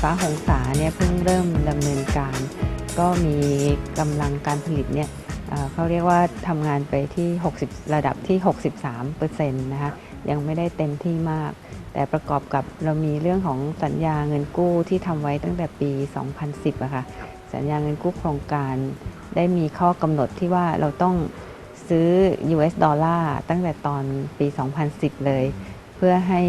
ฟ้าหงสาเนี่ยเพิ่งเริ่มดำเนินการ ก็มีกำลังการผลิตเนี่ยเเขาเรียกว่าทำงานไปที่ 60 ระดับที่ 63%นะคะยังไม่ได้เต็มที่มาก แต่ประกอบกับเรามีเรื่องของสัญญาเงินกู้ที่ทำไว้ตั้งแต่ปี 2010อะค่ะสัญญาเงินกู้โครงการได้มีข้อกำหนดที่ว่าเราต้องซื้อ US ดอลลาร์ตั้งแต่ตอนปี 2010 เลย เพื่อให้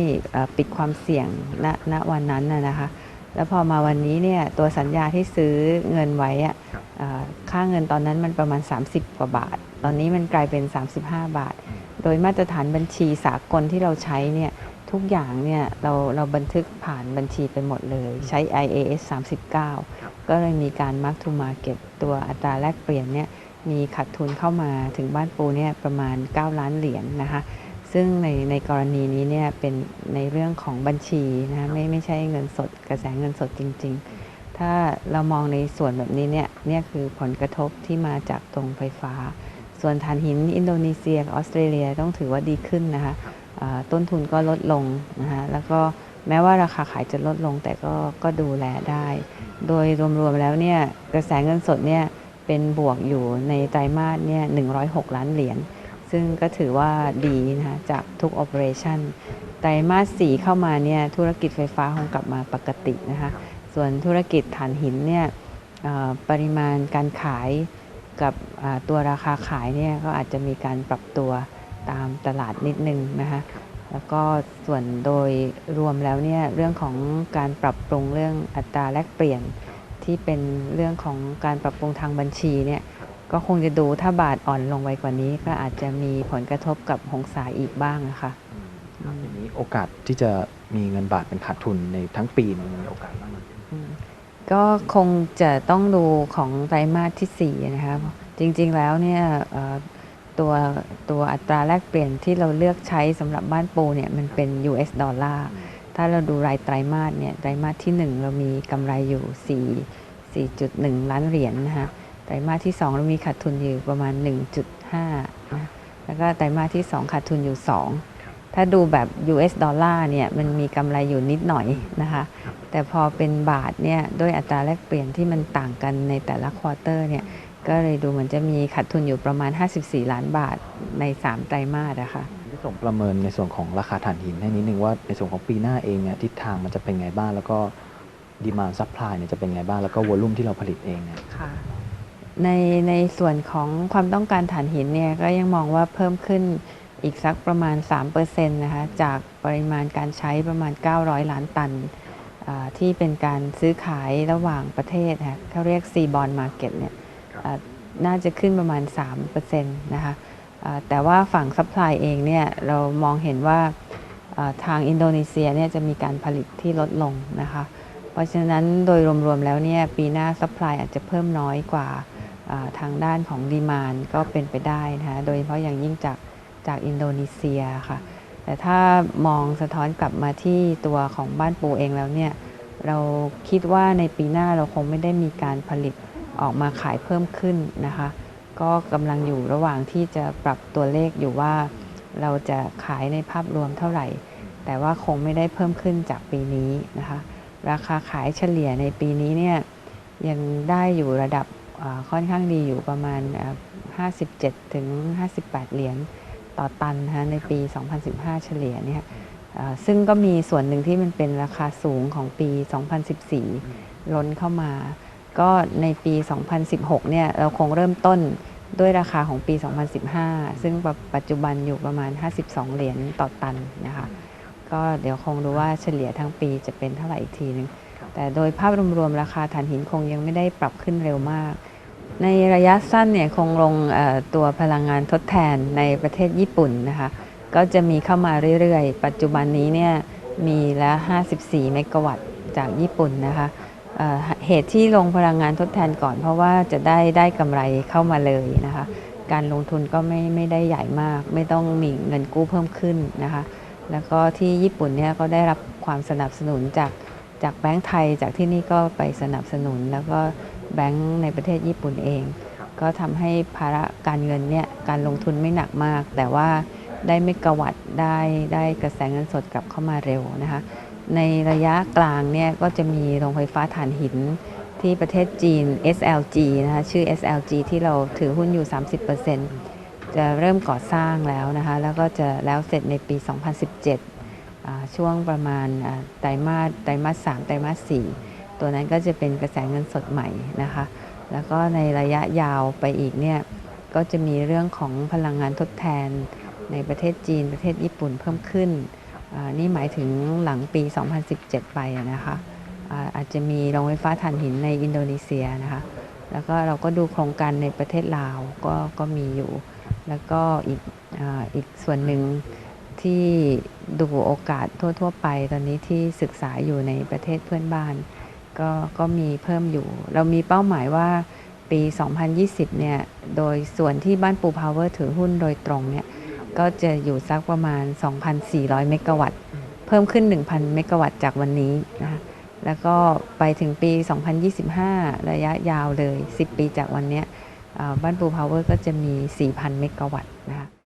ปิดความเสี่ยงณณวันนั้นนะคะ แล้วพอมาวันนี้เนี่ยตัวสัญญาที่ซื้อเงินไว้อะเอ่อค่าเงินตอนนั้นมันประมาณ 30 กว่าบาท ตอนนี้มันกลายเป็น 35 บาท โดยมาตรฐานบัญชีสากลที่เราใช้เนี่ยทุกอย่างเนี่ยเราเราบันทึกผ่านบัญชีไปหมดเลยใช้ IAS 39 ก็เลยมีการ mark to market ตัวอัตราแลกเปลี่ยนเนี่ยมีขาดทุนเข้ามาถึงบ้านปูเนี่ยประมาณ 9 ล้านเหรียญนะคะ ซึ่งในในกรณีนี้เนี่ยเป็นในเรื่องของบัญชีนะคะไม่ไม่ใช่เงินสดกระแสเงินสดจริง ๆ ถ้าเรามองในส่วนแบบนี้เนี่ยเนี่ยคือผลกระทบที่มาจากตรงไฟฟ้า ส่วนถ่านหินอินโดนีเซียกับออสเตรเลียต้องถือว่าดีขึ้นนะคะต้นทุนก็ลดลงนะคะแล้วก็แม้ว่าราคาขายจะลดลงแต่ก็ก็ดูแลได้ โดยรวมๆแล้วเนี่ยกระแสเงินสดเนี่ยเป็นบวกอยู่ในไตรมาสเนี่ย106 ล้านเหรียญ ซึ่งก็ถือว่าดีนะคะจากทุก operation ไตรมาส4เข้ามาเนี่ยธุรกิจไฟฟ้าคงกลับมาปกตินะคะ ส่วนธุรกิจถ่านหินเนี่ยปริมาณการขายกับตัวราคาขายเนี่ยก็อาจจะมีการปรับตัวตามตลาดนิดนึงนะคะแล้วก็ส่วนโดยรวมแล้วเนี่ยเรื่องของการปรับปรุงเรื่องอัตราแลกเปลี่ยนที่เป็นเรื่องของการปรับปรุงทางบัญชีเนี่ย ก็คงจะดูถ้าบาทอ่อนลงไปกว่านี้ ก็อาจจะมีผลกระทบกับหงสาอีกบ้างนะคะอย่างนี้โอกาสที่จะมีเงินบาทเป็นขาดทุนในทั้งปีมันมีโอกาสบ้างไหมอืมก็คงจะต้องดูของไตรมาสที่4นะคะจริงๆแล้วเนี่ยเอ่อตัวตัวอัตราแลกเปลี่ยนที่เราเลือกใช้สำหรับบ้านปูเนี่ยมันเป็น US ดอลลาร์ถ้าเราดูรายไตรมาสเนี่ยไตรมาสที่ 1 เรามีกำไรอยู่ 4 4.1 ล้านเหรียญนะคะไต รมาสที่ 2 เรามีขาดทุนอยู่ประมาณ 1.5นะแล้วก็ไตรมาสที่ 2 ขาดทุนอยู่ 2 ถ้าดูแบบ US ดอลลาร์เนี่ยมันมีกำไรอยู่นิดหน่อยนะคะ แต่พอเป็นบาทเนี่ยด้วยอัตราแลกเปลี่ยนที่มันต่างกันในแต่ละควอเตอร์เนี่ยก็เลยดูเหมือนจะมีขาดทุนอยู่ประมาณ 54 ล้านบาทใน 3 ไตรมาสอะค่ะที่ส่งประเมินในส่วนของราคาถ่านหินให้นิดนึงว่าในส่วนของปีหน้าเองเนี่ยทิศทางมันจะเป็นไงบ้างแล้วก็ดีมานซัพพลายเนี่ยจะเป็นไงบ้างแล้วก็วอลุ่มที่เราผลิตเองเนี่ยค่ะ ในในส่วนของความต้องการถ่านหินเนี่ยก็ยังมองว่าเพิ่มขึ้นอีกสักประมาณ 3%นะคะจากปริมาณการใช้ประมาณ 900 ล้านตันอ่าที่เป็นการซื้อขายระหว่างประเทศค่ะเขาเรียก C bond market เนี่ยอ่าน่าจะขึ้นประมาณ 3%นะคะอ่าแต่ว่าฝั่งซัพพลายเองเนี่ยเรามองเห็นว่าอ่าทางอินโดนีเซียเนี่ยจะมีการผลิตที่ลดลงนะคะ เพราะฉะนั้นโดยรวมๆแล้วเนี่ยปีหน้าซัพพลายอาจจะเพิ่มน้อยกว่าอ่า ทางด้านของดีมานก็เป็นไปได้นะคะโดยเฉพาะอย่างยิ่งจากจากอินโดนีเซียค่ะ แต่ถ้ามองสะท้อนกลับมาที่ตัวของบ้านปูเองแล้วเนี่ยเราคิดว่าในปีหน้าเราคงไม่ได้มีการผลิตออกมาขายเพิ่มขึ้นนะคะ ก็กำลังอยู่ระหว่างที่จะปรับตัวเลขอยู่ว่า เราจะขายในภาพรวมเท่าไหร่ แต่ว่าคงไม่ได้เพิ่มขึ้นจากปีนี้นะคะ ราคาขายเฉลี่ยในปีนี้เนี่ยยังได้อยู่ระดับ ค่อนข้างดีอยู่ประมาณอ่า57 ถึง 58 เหรียญต่อตันนะะในปี 2015 เฉลี่ยเนี่ยซึ่งก็มีส่วนหนึ่งที่มันเป็นราคาสูงของปี 2014 ล้นเข้ามา ก็ในปี 2016 เนี่ยเราคงเริ่มต้นด้วยราคาของปี 2015 ซึ่งปัจจุบันอยู่ประมาณ 52 เหรียญต่อตันนะคะ ก็เดี๋ยวคงดูว่าเฉลี่ยทั้งปีจะเป็นเท่าไหร่อีกทีนึง แต่โดยภาพรวมๆ ราคาถ่านหินคงยังไม่ได้ปรับขึ้นเร็วมาก ในระยะสั้นเนี่ยคงลงตัวพลังงานทดแทนในประเทศญี่ปุ่นนะคะ ก็จะมีเข้ามาเรื่อยๆ ปัจจุบันนี้เนี่ยมีละ54 เมกะวัตต์จากญี่ปุ่นนะคะเเหตุที่ลงพลังงานทดแทนก่อน เพราะว่าจะได้ได้กำไรเข้ามาเลยนะคะ การลงทุนก็ไม่ไม่ได้ใหญ่มาก ไม่ต้องมีเงินกู้เพิ่มขึ้นนะคะ แล้วก็ที่ญี่ปุ่นเนี่ยก็ได้รับความสนับสนุนจากจากแบงก์ไทยจากที่นี่ก็ไปสนับสนุนแล้วก็ แบงก์ในประเทศญี่ปุ่นเอง ก็ทำให้ภาระการเงินเนี่ยการลงทุนไม่หนักมาก แต่ว่าได้เมกะวัตต์ได้ได้กระแสเงินสดกลับเข้ามาเร็วนะคะในระยะกลางเนี่ยก็จะมีโรงไฟฟ้าถ่านหินที่ประเทศจีน SLG นะคะชื่อ SLG ที่เราถือหุ้นอยู่ 30%จะเริ่มก่อสร้างแล้วนะคะแล้วก็จะแล้วเสร็จในปี 2017อ่าช่วงประมาณอ่าไตรมาสไตรมาส3ไตรมาส4 ตัวนั้นก็จะเป็นกระแสเงินสดใหม่นะคะ แล้วก็ในระยะยาวไปอีกเนี่ยก็จะมีเรื่องของพลังงานทดแทนในประเทศจีนประเทศญี่ปุ่นเพิ่มขึ้น นี่หมายถึงหลังปี 2017 ไปนะคะอาจจะมีโรงไฟฟ้าถ่านหินในอินโดนีเซียนะคะ แล้วก็เราก็ดูโครงการในประเทศลาวก็ก็มีอยู่ แล้วก็อีกออีกส่วนหนึ่งที่ดูโอกาสทั่ว ๆ ไปตอนนี้ที่ศึกษาอยู่ในประเทศเพื่อนบ้าน ก็ก็มีเพิ่มอยู่ เรามีเป้าหมายว่าปี 2020 เนี่ย โดยส่วนที่บ้านปูพาวเวอร์ถือหุ้นโดยตรงเนี่ย ก็จะอยู่สักประมาณ 2,400 เมกะวัตต์ เพิ่มขึ้น 1,000 เมกะวัตต์จากวันนี้นะคะแล้วก็ไปถึงปี 2025 ระยะยาวเลย 10 ปีจากวันนี้บ้านปูพาวเวอร์ก็จะมี 4,000 เมกะวัตต์นะคะ